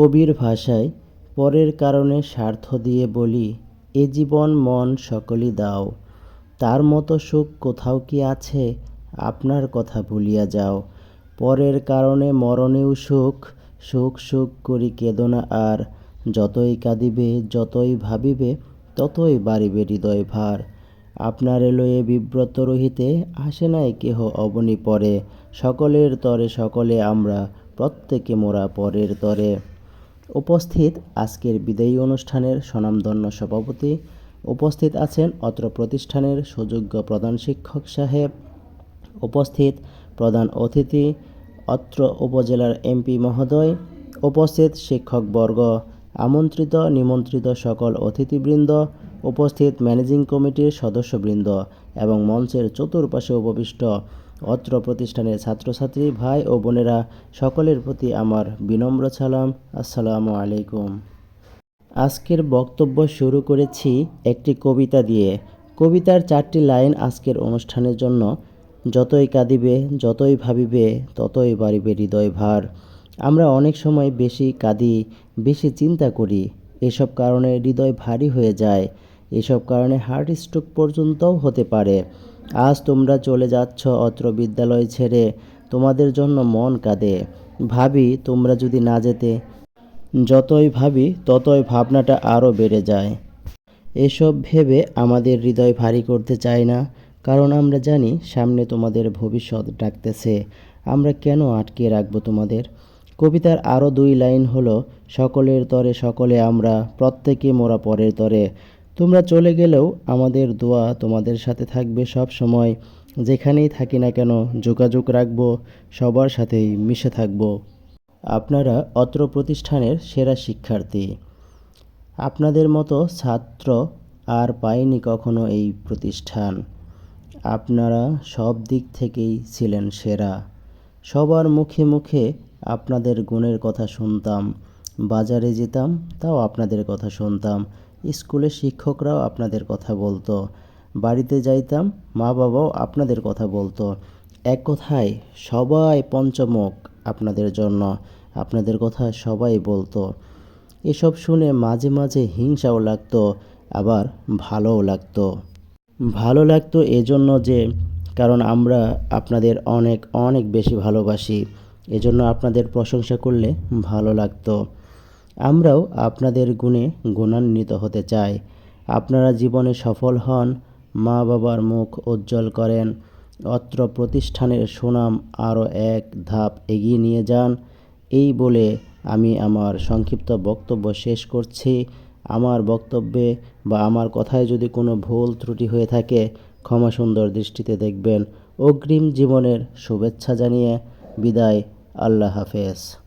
কবির ভাষায়, পরের কারণে স্বার্থ দিয়ে বলি, এ জীবন মন সকলই দাও। তার মতো সুখ কোথাও কি আছে? আপনার কথা ভুলিয়া যাও। পরের কারণে মরণেও সুখ সুখ সুখ করি কেঁদো না আর। যতই কাঁদিবে, যতই ভাবিবে, ততই বাড়িবে হৃদয় ভার। আপনার এলোয়ে বিব্রত রহিতে আসে নাই কেহ অবনি পরে। সকলের তরে সকলে আমরা, প্রত্যেকে মোরা পরের তরে। উপস্থিত আজকের বিদায়ী অনুষ্ঠানের স্বনামধন্য সভাপতি উপস্থিত আছেন অত্র প্রতিষ্ঠানের সুযোগ্য প্রধান শিক্ষক সাহেব। উপস্থিত প্রধান অতিথি, অত্র উপজেলার এমপি মহোদয়। উপস্থিত শিক্ষকবর্গ আমন্ত্রিত নিমন্ত্রিত সকল অতিথিবৃন্দ। উপস্থিত ম্যানেজিং কমিটির সদস্যবৃন্দ এবং মঞ্চের চতুর্পাশে উপবিষ্ট অত্র প্রতিষ্ঠানের ছাত্রছাত্রী, ভাই ও বোনেরা সকলের প্রতি আমার বিনম্র সালাম। আসসালামু আলাইকুম। আজকের বক্তব্য শুরু করেছি একটি কবিতা দিয়ে। কবিতার চারটি লাইন আজকের অনুষ্ঠানের জন্য, যতই কাঁদিবে, যতই ভাবিবে, ততই বাড়িবে হৃদয় ভার। আমরা অনেক সময় বেশি কাঁদি, বেশি চিন্তা করি। এসব কারণে হৃদয় ভারী হয়ে যায়। এসব কারণে হার্ট স্ট্রোক পর্যন্তও হতে পারে। আজ তোমরা চলে যাচ্ছ অত্র বিদ্যালয় ছেড়ে, তোমাদের জন্য মন কাঁদে। ভাবি, তোমরা যদি না যেতে, যতই ভাবি, ততই ভাবনাটা আরও বেড়ে যায়। এসব ভেবে আমাদের হৃদয় ভারী করতে চাই না, কারণ আমরা জানি সামনে তোমাদের ভবিষ্যৎ ডাকতেছে। আমরা কেন আটকে রাখব তোমাদের? কবিতার আরও দুই লাইন হলো, সকলের তরে সকলে আমরা, প্রত্যেকে মোরা পরের তরে। তোমরা চলে গেলেও আমাদের দোয়া তোমাদের সাথে থাকবে সব সময়। যেখানেই থাকি না কেন যোগাযোগ রাখব, সবার সাথেই মিশে থাকব। আপনারা অত্র প্রতিষ্ঠানের সেরা শিক্ষার্থী। আপনাদের মতো ছাত্র আর পায়নি কখনো এই প্রতিষ্ঠান। আপনারা সব দিক থেকেই ছিলেন সেরা। সবার মুখে মুখে আপনাদের গুণের কথা শুনতাম। বাজারে যেতাম, তাও আপনাদের কথা শুনতাম। স্কুলে শিক্ষকরাও আপনাদের কথা বলতো। বাড়িতে যাইতাম, মা বাবাও আপনাদের কথা বলতো। এক কথায়, সবাই পঞ্চমুখ আপনাদের জন্য। আপনাদের কথা সবাই বলতো। এসব শুনে মাঝে মাঝে হিংসাও লাগতো, আবার ভালোও লাগতো। ভালো লাগতো এজন্য যে, কারণ আমরা আপনাদের অনেক অনেক বেশি ভালোবাসি। এজন্য আপনাদের প্রশংসা করলে ভালো লাগতো। আমরাও আপনাদের গুণে গুণান্বিত হতে চাই। আপনারা জীবনে সফল হন মা বাবার মুখ উজ্জ্বল করেন, অত্র প্রতিষ্ঠানের সুনাম আরও এক ধাপ এগিয়ে নিয়ে যান। এই বলে আমি আমার সংক্ষিপ্ত বক্তব্য শেষ করছি। আমার বক্তব্যে বা আমার কথায় যদি কোনো ভুল ত্রুটি হয়ে থাকে, ক্ষমা সুন্দর দৃষ্টিতে দেখবেন। অগ্রিম জীবনের শুভেচ্ছা জানিয়ে বিদায়। আল্লাহ হাফেজ।